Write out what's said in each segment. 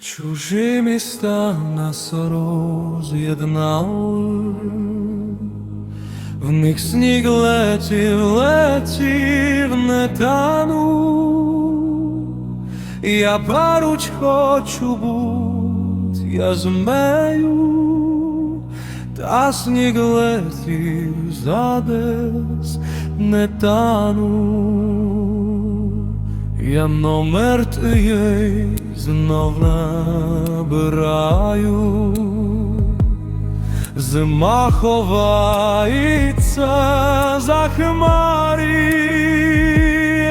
Чужі міста нас роз'єднали, в них сніг летів, летів, не танув. Я поруч хочу бути, я змею, та сніг летів задес, не танув. Я номер твій знов набираю, зима ховається за хмарі,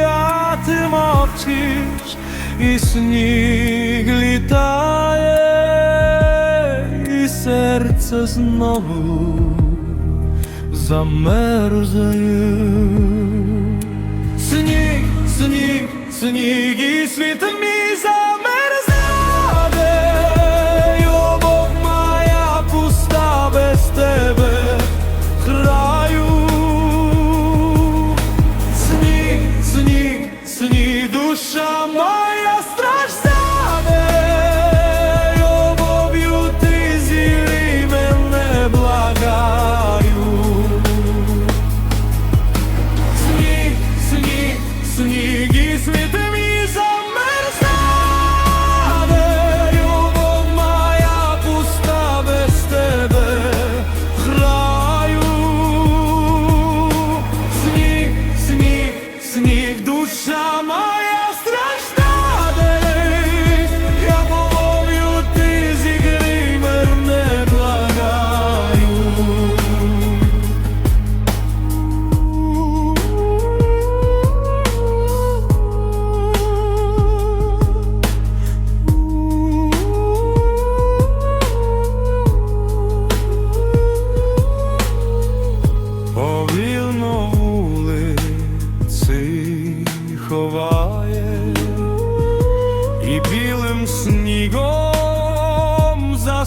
а ти мовчиш, і сніг літає, і серце знову замерзає. Сніг, сніг, сніг і світ мій замерзає,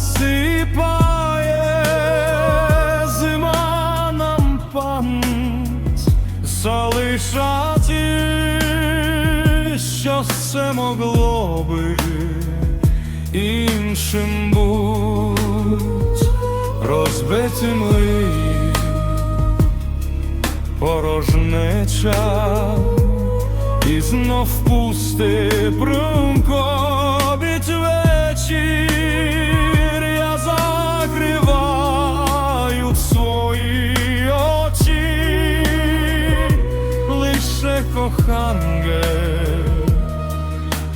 засипає зима нам пам'ять. Залишати, що все могло би іншим буть розбитим лист порожнеча і знов пусти прункобіть вечір,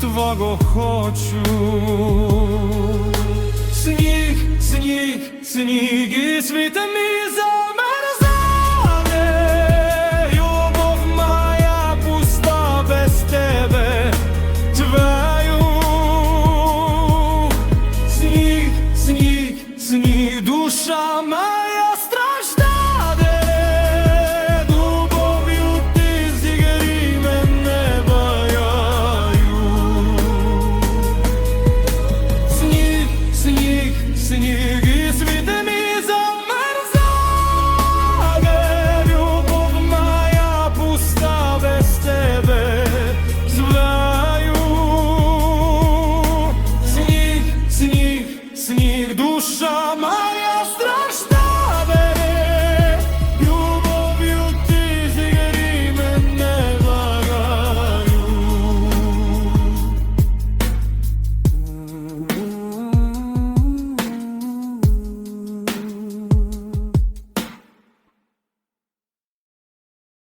твого хочу. Сніг, сніг, сніг і світа мій